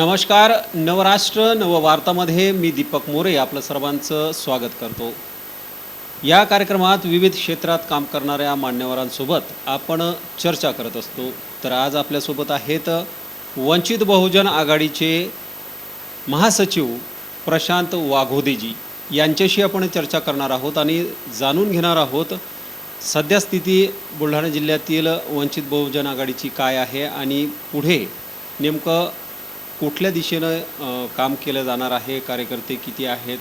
नमस्कार नवराष्ट्र नववार्तामध्ये मी दीपक मोरे आपलं सर्वांचं स्वागत करतो. या कार्यक्रमात विविध क्षेत्रात काम करणाऱ्या मान्यवरांसोबत आपण चर्चा करत असतो. तर आज आपल्यासोबत आहेत वंचित बहुजन आघाडीचे महासचिव प्रशांत वाघोदेजी. यांच्याशी आपण चर्चा करणार आहोत आणि जाणून घेणार आहोत सध्या स्थिती बुलढाणा जिल्ह्यातील वंचित बहुजन आघाडीची काय आहे आणि पुढे नेमकं कुठल्या दिशेनं काम केलं जाणार आहे कार्यकर्ते किती आहेत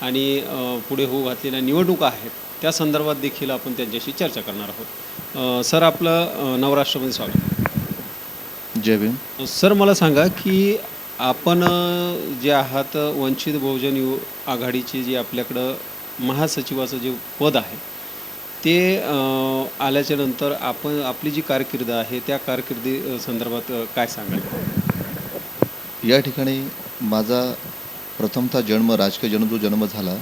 आणि पुढे होऊ घातलेल्या निवडणुका आहेत त्या संदर्भात देखील आपण त्यांच्याशी चर्चा करणार आहोत. सर आपलं नवराष्ट्रमध्ये स्वागत. जय भीम. सर मला सांगा की आपण जे आहात वंचित बहुजन यु आघाडीचे जे आपल्याकडं महासचिवाचं जे पद आहे ते अ, आल्याच्यानंतर आपण आपली जी कारकीर्द आहे त्या कारकिर्दी संदर्भात काय सांगाल? या ठिकाणी माझा प्रथमतः जन्म राजकीय जन्म जो जन्म झाला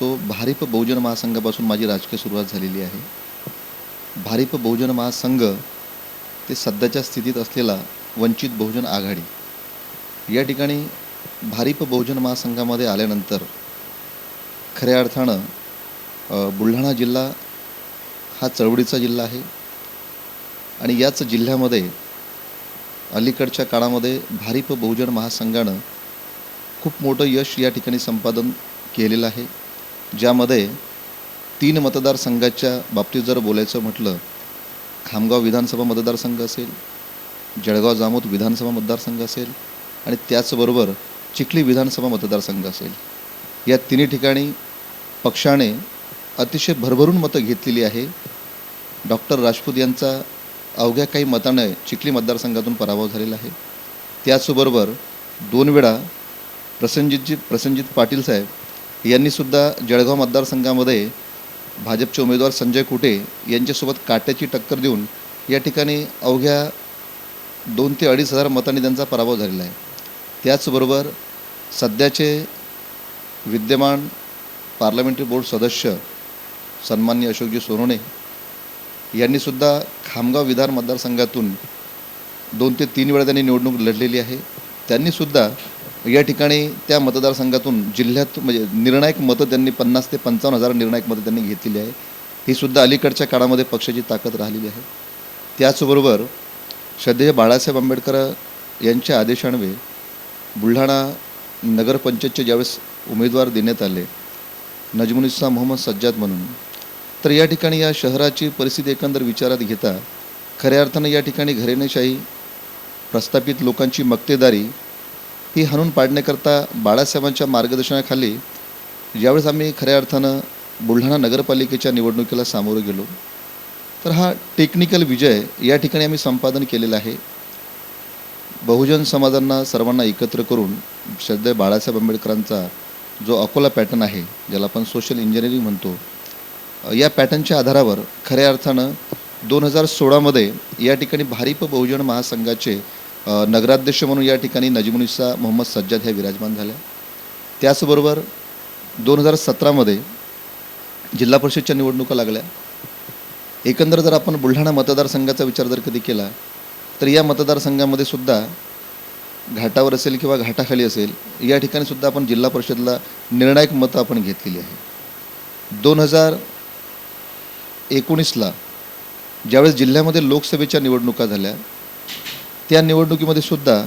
तो भारिप बहुजन महासंघापासून माझी राजकीय सुरुवात झालेली आहे. भारिप बहुजन महासंघ ते सध्याच्या स्थितीत असलेला वंचित बहुजन आघाडी. या ठिकाणी भारिप बहुजन महासंघामध्ये आल्यानंतर खऱ्या अर्थानं बुलढाणा जिल्हा हा चळवळीचा जिल्हा आहे. आणि याच जिल्ह्यामध्ये अलीकडच्या काळामध्ये भारिप बहुजन महासंघानं खूप मोठं यश या ठिकाणी संपादन केलेलं आहे ज्यामध्ये तीन मतदारसंघाच्या बाबतीत जर बोलायचं म्हटलं खामगाव विधानसभा मतदारसंघ असेल जळगाव जामोद विधानसभा मतदारसंघ असेल आणि त्याचबरोबर चिखली विधानसभा मतदारसंघ असेल. या तिन्ही ठिकाणी पक्षाने अतिशय भरभरून मतं घेतलेली आहे. डॉक्टर राजपूत यांचा अवघ्या काही मतानं चिखली मतदारसंघातून पराभव झालेला आहे. त्याचबरोबर दोन वेळा प्रसंजितजी प्रसंजित पाटील साहेब यांनीसुद्धा जळगाव मतदारसंघामध्ये भाजपचे उमेदवार संजय कुटे यांच्यासोबत काट्याची टक्कर देऊन या ठिकाणी अवघ्या दोन ते अडीच हजार मतांनी त्यांचा पराभव झालेला आहे. त्याचबरोबर सध्याचे विद्यमान पार्लमेंटरी बोर्ड सदस्य सन्मान्य अशोकजी सोनवणे यांनीसुद्धा खामगाव विधान मतदारसंघातून दोन ते तीन वेळा त्यांनी निवडणूक लढलेली आहे. त्यांनीसुद्धा या ठिकाणी त्या मतदारसंघातून जिल्ह्यात म्हणजे निर्णायक मतं त्यांनी पन्नास ते पंचावन्न हजार निर्णायक मतं त्यांनी घेतलेली आहे. ही सुद्धा अलीकडच्या काळामध्ये पक्षाची ताकद राहिलेली आहे. त्याचबरोबर श्रद्धेय बाळासाहेब आंबेडकर यांच्या आदेशान्वे बुलढाणा नगरपंचायतचे ज्यावेळेस उमेदवार देण्यात आले नजमुनिस्सा मोहम्मद सज्जाद म्हणून तर या ठिकाणी या शहराची परिस्थिती एकंदर विचारात घेता खऱ्या अर्थानं या ठिकाणी घरेणेशाही प्रस्थापित लोकांची मक्तेदारी ही हाणून पाडण्याकरता बाळासाहेबांच्या मार्गदर्शनाखाली ज्यावेळेस आम्ही खऱ्या अर्थानं बुलढाणा नगरपालिकेच्या निवडणुकीला सामोरं गेलो तर हा टेक्निकल विजय या ठिकाणी आम्ही संपादन केलेला आहे. बहुजन समाजांना सर्वांना एकत्र करून सध्या बाळासाहेब आंबेडकरांचा जो अकोला पॅटर्न आहे ज्याला आपण सोशल इंजिनिअरिंग म्हणतो या पॅटर्नच्या आधारावर खऱ्या अर्थानं दोन हजार सोळामध्ये या ठिकाणी भारिप बहुजन महासंघाचे नगराध्यक्ष म्हणून या ठिकाणी नजीमुनिसा मोहम्मद सज्जाद ह्या विराजमान झाल्या. त्याचबरोबर दोन हजार सतरामध्ये जिल्हा परिषदच्या निवडणुका लागल्या. एकंदर जर आपण बुलढाणा मतदारसंघाचा विचार जर कधी केला तर या मतदारसंघामध्ये सुद्धा घाटावर असेल किंवा घाटाखाली असेल या ठिकाणी सुद्धा आपण जिल्हा परिषदला निर्णायक मतं आपण घेतलेली आहे. दोन हजार एकोणीसला ज्यावेळेस जिल्ह्यामध्ये लोकसभेच्या निवडणुका झाल्या त्या निवडणुकीमध्ये सुद्धा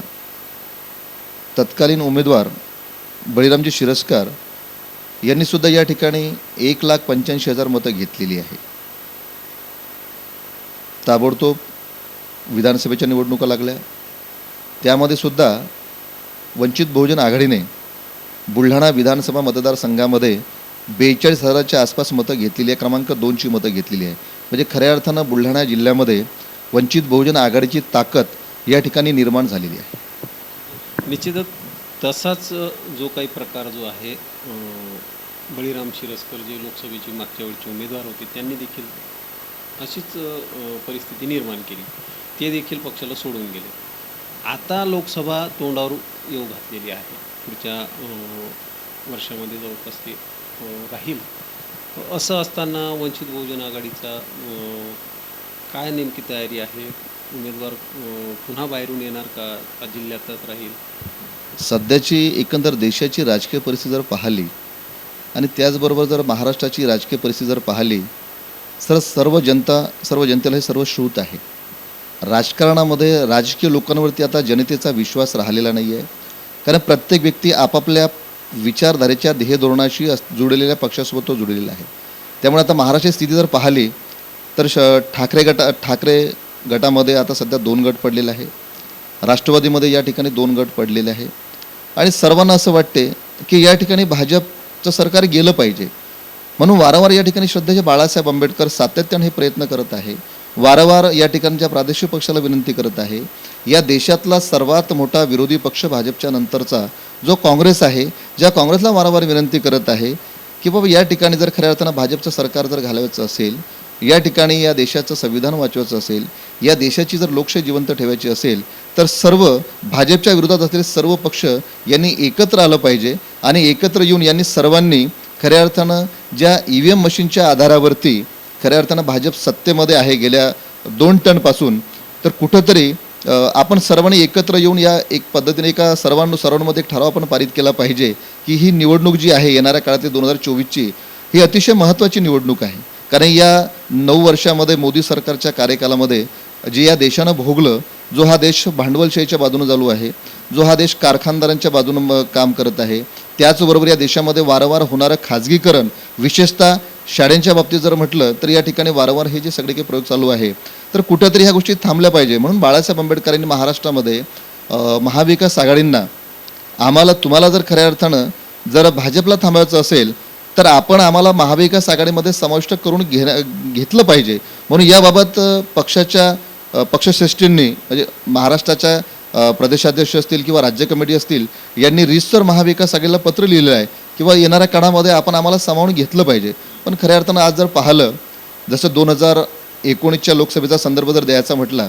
तत्कालीन उमेदवार बळीरामजी शिरस्कार यांनी सुद्धा या ठिकाणी एक लाख पंच्याऐंशी हजार मतं घेतलेली आहे. ताबडतोब विधानसभेच्या निवडणुका लागल्या. त्यामध्ये सुद्धा वंचित बहुजन आघाडीने बुलढाणा विधानसभा मतदारसंघामध्ये बेचाळीस हजाराच्या आसपास मतं घेतलेली आहे. क्रमांक दोनची मतं घेतलेली आहे. म्हणजे खऱ्या अर्थानं बुलढाणा जिल्ह्यामध्ये वंचित बहुजन आघाडीची ताकद या ठिकाणी निर्माण झालेली आहे. निश्चितच तसाच जो काही प्रकार जो आहे बळीराम शिरस्कर जे लोकसभेचे मागच्या वेळचे उमेदवार होते त्यांनी देखील अशीच परिस्थिती निर्माण केली. ते देखील पक्षाला सोडून गेले. आता लोकसभा तोंडावर येऊ घातलेली आहे. पुढच्या वर्षामध्ये जवळपास ते राहील. असं असताना वंचित बहुजन आघाडीचा काय नेमकी तयारी आहे? उमेदवार पुन्हा बाहेरून येणार का? का जिल्ह्यातच राहील? सध्याची एकंदर देशाची राजकीय परिस्थिती जर पाहिली आणि त्याचबरोबर जर महाराष्ट्राची राजकीय परिस्थिती जर पाहिली तर सर्व जनता सर्व जनतेला हे सर्व श्रूत आहे. राजकारणामध्ये राजकीय लोकांवरती आता जनतेचा विश्वास राहिलेला नाही आहे कारण प्रत्येक व्यक्ती आपापल्या विचारधारेच्या ध्येय धोरणाशी अस जुळलेल्या पक्षासोबत तो जुळलेला आहे. त्यामुळे आता महाराष्ट्राची स्थिती जर पाहिली तर श ठाकरे गटा ठाकरे गटामध्ये आता सध्या दोन गट पडलेले आहे. राष्ट्रवादीमध्ये या ठिकाणी दोन गट पडलेले आहे. आणि सर्वांना असं वाटते की या ठिकाणी भाजपचं सरकार गेलं पाहिजे. म्हणून वारंवार या ठिकाणी श्रद्धेचे बाळासाहेब आंबेडकर सातत्याने हे प्रयत्न करत आहे. वारंवार या ठिकाणच्या प्रादेशिक पक्षाला विनंती करत आहे. या देशातला सर्वात मोठा विरोधी पक्ष भाजपच्या नंतरचा जो काँग्रेस आहे ज्या काँग्रेसला वारंवार विनंती करत आहे की बाबा या ठिकाणी जर खऱ्या अर्थानं भाजपचं सरकार जर घालवायचं असेल या ठिकाणी या देशाचं संविधान वाचवायचं असेल या देशाची जर लोकशाही जिवंत ठेवायची असेल तर सर्व भाजपच्या विरोधात असलेले सर्व पक्ष यांनी एकत्र आलं पाहिजे आणि एकत्र येऊन यांनी सर्वांनी खऱ्या अर्थानं ज्या ई व्ही एम मशीनच्या आधारावरती खऱ्या अर्थानं भाजप सत्तेमध्ये आहे गेल्या दोन टनपासून तर कुठंतरी आपण सर्वांनी एकत्र येऊन या एक पद्धतीने एका सर्वांनो सर्वांमध्ये एक ठराव आपण पारित केला पाहिजे की ही निवडणूक जी आहे येणाऱ्या काळातील दोन हजार चोवीसची ही अतिशय महत्त्वाची निवडणूक आहे. कारण या नऊ वर्षामध्ये मोदी सरकारच्या कार्यकालामध्ये जे या देशानं भोगलं जो हा देश भांडवलशाहीच्या बाजूनं चालू आहे जो हा देश कारखानदारांच्या बाजूनं काम करत आहे त्याचबरोबर या देशामध्ये वारंवार होणारं खाजगीकरण विशेषतः शाळेंच्या बाबतीत जर म्हटलं तर या ठिकाणी वारंवार हे जे सगळे काही प्रयोग चालू आहे तर कुठंतरी ह्या गोष्टी थांबल्या पाहिजे. म्हणून बाळासाहेब आंबेडकरांनी महाराष्ट्रामध्ये महाविकास आघाडींना आम्हाला तुम्हाला जर खऱ्या अर्थानं जर भाजपला थांबायचं असेल तर आपण आम्हाला महाविकास आघाडीमध्ये समाविष्ट करून घे घेतलं पाहिजे. म्हणून याबाबत पक्षाच्या पक्षश्रेष्ठींनी म्हणजे महाराष्ट्राच्या प्रदेशाध्यक्ष असतील किंवा राज्य कमिटी असतील यांनी रिस्तर महाविकास आघाडीला पत्र लिहिलेलं आहे किंवा येणाऱ्या काळामध्ये आपण आम्हाला सामावून घेतलं पाहिजे. पण खऱ्या अर्थानं आज जर पाहिलं जसं दोन हजार एकोणीसच्या लोकसभेचा संदर्भ जर द्यायचा म्हटला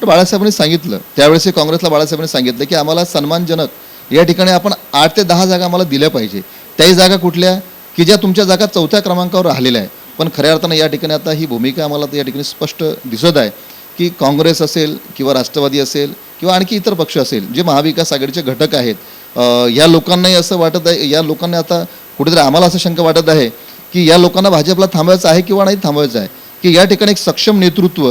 तर बाळासाहेबांनी सांगितलं त्यावेळेस काँग्रेसला बाळासाहेबांनी सांगितलं की आम्हाला सन्मानजनक या ठिकाणी आपण आठ ते दहा जागा आम्हाला दिल्या पाहिजे. त्याही जागा कुठल्या? की ज्या तुमच्या जागा चौथ्या क्रमांकावर राहिलेल्या आहे पण खऱ्या अर्थानं या ठिकाणी आता ही भूमिका आम्हाला या ठिकाणी स्पष्ट दिसत आहे की काँग्रेस असेल किंवा राष्ट्रवादी असेल किंवा आणखी इतर पक्ष असेल जे महाविकास आघाडीचे घटक आहेत या लोकांनाही असं वाटत आहे या लोकांना आता कुठेतरी आम्हाला असं शंका वाटत आहे की या लोकांना भाजपला थांबायचं आहे किंवा नाही थांबायचं आहे की या ठिकाणी एक सक्षम नेतृत्व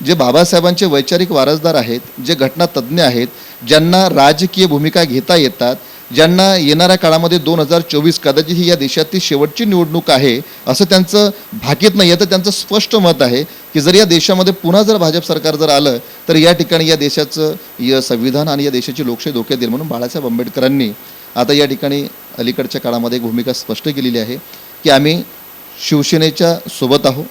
जे बाबासाहेबांचे वैचारिक वारसदार आहेत जे घटना तज्ज्ञ आहेत ज्यांना राजकीय भूमिका घेता येतात ज्यांना येणाऱ्या काळामध्ये दोन हजार चोवीस कदाचित ही या देशातील शेवटची निवडणूक आहे असं त्यांचं भाकीत नाही आहे तर त्यांचं स्पष्ट मत आहे की जर या देशामध्ये पुन्हा जर भाजप सरकार जर आलं तर या ठिकाणी या देशाचं या संविधान आणि या देशाची लोकशाही धोक्यात येईल. म्हणून बाळासाहेब आंबेडकरांनी आता या ठिकाणी अलीकडच्या काळामध्ये एक भूमिका स्पष्ट केलेली आहे. की आम्ही शिवसेनेच्या सोबत आहोत.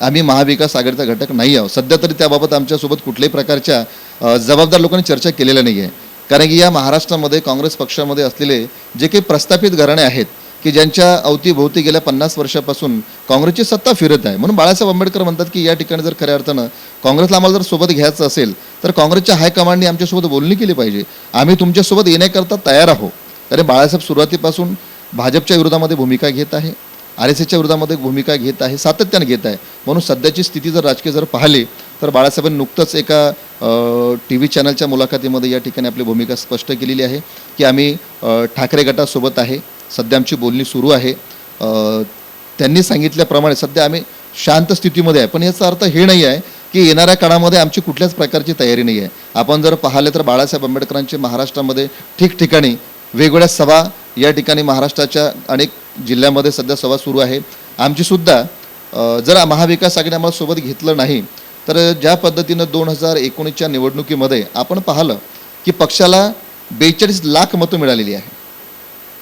आम्ही महाविकास आघाडीचा घटक नाही आहोत. सध्या तरी त्याबाबत आमच्यासोबत कुठल्याही प्रकारच्या जबाबदार लोकांनी चर्चा केलेल्या नाही आहे कारण की या महाराष्ट्रामध्ये काँग्रेस पक्षामध्ये असलेले जे काही प्रस्थापित घराणे आहेत की ज्यांच्या अवतीभोवती गेल्या पन्नास वर्षापासून काँग्रेसची सत्ता फिरत आहे. म्हणून बाळासाहेब आंबेडकर म्हणतात की या ठिकाणी जर खऱ्या अर्थानं काँग्रेसला आम्हाला जर सोबत घ्यायचं असेल तर काँग्रेसच्या हायकमांडनी आमच्यासोबत बोलणी केली पाहिजे. आम्ही तुमच्यासोबत येण्याकरता तयार आहोत. कारण बाळासाहेब सुरुवातीपासून भाजपच्या विरोधामध्ये भूमिका घेत आहे. आर एस एसच्या विरोधामध्ये भूमिका घेत आहे सातत्याने घेत आहे. म्हणून सध्याची स्थिती जर राजकीय जर पाहिली तर बाळासाहेबांनी नुकतंच एका टी व्ही चॅनलच्या मुलाखतीमध्ये या ठिकाणी आपली भूमिका स्पष्ट केलेली आहे की आम्ही ठाकरे गटासोबत आहे सध्या आमची बोलणी सुरू आहे. त्यांनी सांगितल्याप्रमाणे सध्या आम्ही शांत स्थितीमध्ये आहे. पण याचा अर्थ हे नाही आहे की येणाऱ्या काळामध्ये आमची कुठल्याच प्रकारची तयारी नाही आहे. आपण जर पाहिले तर बाळासाहेब आंबेडकरांचे महाराष्ट्रामध्ये ठिकठिकाणी वेगवेगळ्या सभा या ठिकाणी महाराष्ट्राच्या अनेक जिल्ह्यामध्ये सध्या सभा सुरू आहे. आमचीसुद्धा जर महाविकास आघाडी आम्हाला सोबत घेतलं नाही तर ज्या पद्धतीनं दोन हजार एकोणीसच्या निवडणुकीमध्ये आपण पाहिलं की पक्षाला बेचाळीस लाख मतं मिळालेली आहे.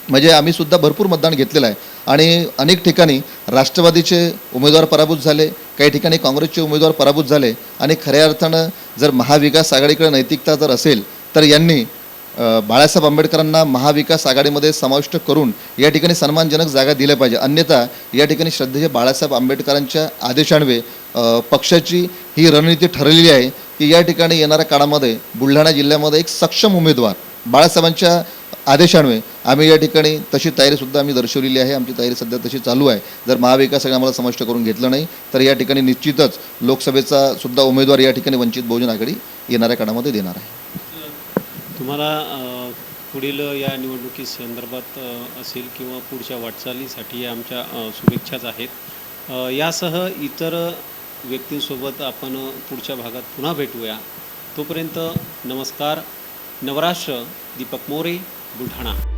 म्हणजे आम्हीसुद्धा भरपूर मतदान घेतलेलं आहे. आणि अनेक ठिकाणी राष्ट्रवादीचे उमेदवार पराभूत झाले काही ठिकाणी काँग्रेसचे उमेदवार पराभूत झाले. आणि खऱ्या अर्थानं जर महाविकास आघाडीकडे नैतिकता जर असेल तर यांनी बाळासाहेब आंबेडकरांना महाविकास आघाडीमध्ये समाविष्ट करून या ठिकाणी सन्मानजनक जागा दिल्या पाहिजे. अन्यथा या ठिकाणी श्रद्धेचे बाळासाहेब आंबेडकरांच्या आदेशान्वे पक्षाची ही रणनीती ठरलेली आहे की या ठिकाणी येणाऱ्या काळामध्ये बुलढाणा जिल्ह्यामध्ये एक सक्षम उमेदवार बाळासाहेबांच्या आदेशान्वये आम्ही या ठिकाणी तशी तयारीसुद्धा आम्ही दर्शवलेली आहे. आमची तयारी सध्या तशी चालू आहे. जर महाविकास आघाडी आम्हाला समाविष्ट करून घेतलं नाही तर या ठिकाणी निश्चितच लोकसभेचा सुद्धा उमेदवार या ठिकाणी वंचित बहुजन आघाडी येणाऱ्या काळामध्ये देणार आहे. तुम्हाला पुढील या निवडणुकी संदर्भात असेल किंवा पुढच्या वाटचालीसाठी आमच्या शुभेच्छाच आहेत. यासह इतर व्यक्तींसोबत आपण पुढच्या भागात पुन्हा भेटूया. तोपर्यंत नमस्कार. नवराष्ट्र दीपक मोरे बुलढाणा.